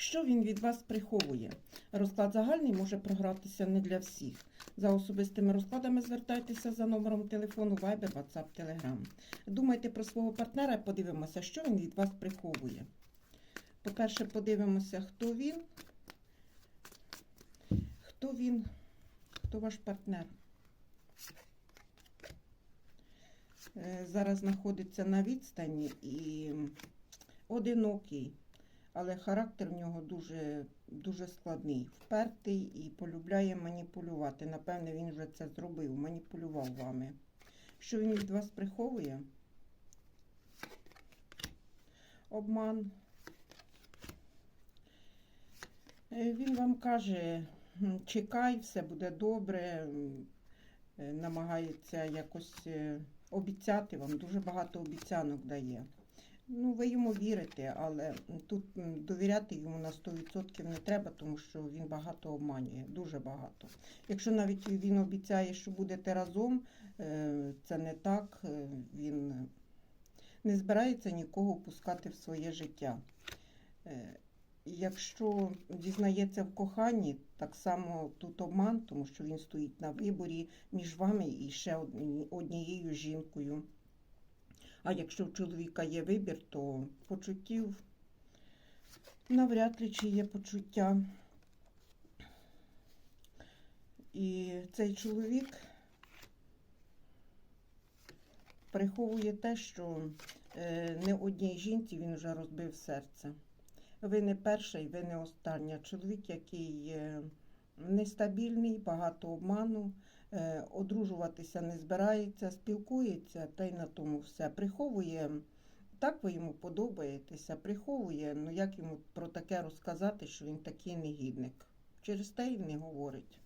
Що він від вас приховує? Розклад загальний може програтися не для всіх. За особистими розкладами звертайтеся за номером телефону Viber, WhatsApp, Telegram. Думайте про свого партнера і подивимося, що він від вас приховує. По-перше, подивимося, хто він. Хто він, хто ваш партнер. Е, Зараз знаходиться на відстані і одинокий, але характер в нього дуже, дуже складний, впертий і полюбляє маніпулювати. Напевне, він вже це зробив, маніпулював вами. Що він від вас приховує? Обман. Е, Він вам каже, чекай, все буде добре, е, намагається якось е, обіцяти вам, дуже багато обіцянок дає. Ну, ви йому вірите, але тут довіряти йому на 100% не треба, тому що він багато обманює, дуже багато. Якщо навіть він обіцяє, що будете разом, е, це не так, е, він не збирається нікого пускати в своє життя. Е, Якщо дізнається в коханні, так само тут обман, тому що він стоїть на виборі між вами і ще однією жінкою. А якщо в чоловіка є вибір, то почуттів навряд ли чи є почуття. І цей чоловік приховує те, що е, не одній жінці він вже розбив серце. Ви не перша і ви не остання. Чоловік, який е, нестабільний, багато обману, е, одружуватися не збирається, спілкується, та й на тому все. Приховує, так ви йому подобаєтеся, приховує, ну як йому про таке розказати, що він такий негідник. Через те й не говорить.